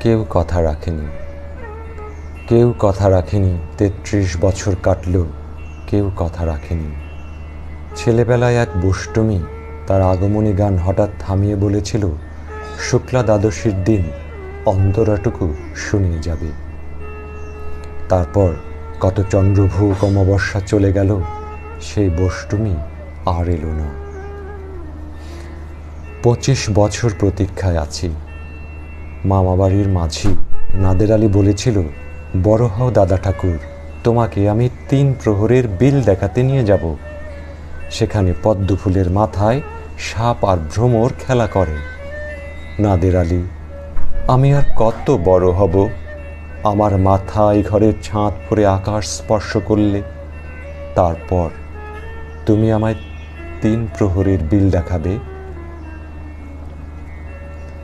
কেউ কথা রাখেনি। কেউ কথা রাখেনি, তেত্রিশ বছর কাটল কেউ কথা রাখেনি। ছেলেবেলায় এক বুষ্টমি তার আগমনী গান হঠাৎ থামিয়ে বলেছিল, শুক্লা দ্বাদশীর দিন অন্তরাটুকু শুনিয়ে যাবে। তারপর কত চন্দ্রভূ অমাবস্যা চলে গেল, সেই বষ্টমী আর এলো না। পঁচিশ বছর প্রতীক্ষায় আছি। মামাবাড়ির মাঝি নাদের আলী বলেছিল, বড় হও দাদা ঠাকুর, তোমাকে আমি তিন প্রহরের বিল দেখাতে নিয়ে যাব। সেখানে পদ্ম ফুলের মাথায় সাপ আর ভ্রমর খেলা করে। নাদের আলী, আমি আর কত বড় হব? আমার মাথায় ঘরের ছাদ পরে আকাশ স্পর্শ করলে। তারপর তুমি আমায় তিন প্রহরের বিল দেখাবে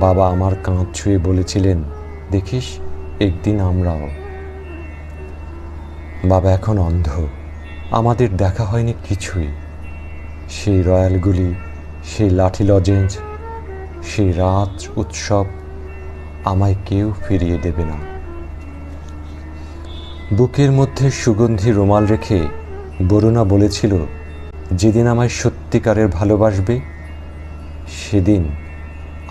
বাবা আমার কাঁধ ছুঁয়ে বলেছিলেন, দেখিস, একদিন আমরাও। বাবা এখন অন্ধ। আমাদের দেখা হয়নি কিছুই। সেই রয়্যালগুলি, সেই লাঠি লজেন্স সেই রাত উৎসব আমায় কেউ ফিরিয়ে দেবে না। বুকের মধ্যে সুগন্ধি রুমাল রেখে বরুণা বলেছিল, যেদিন আমায় সত্যিকারের ভালোবাসবে, সেদিন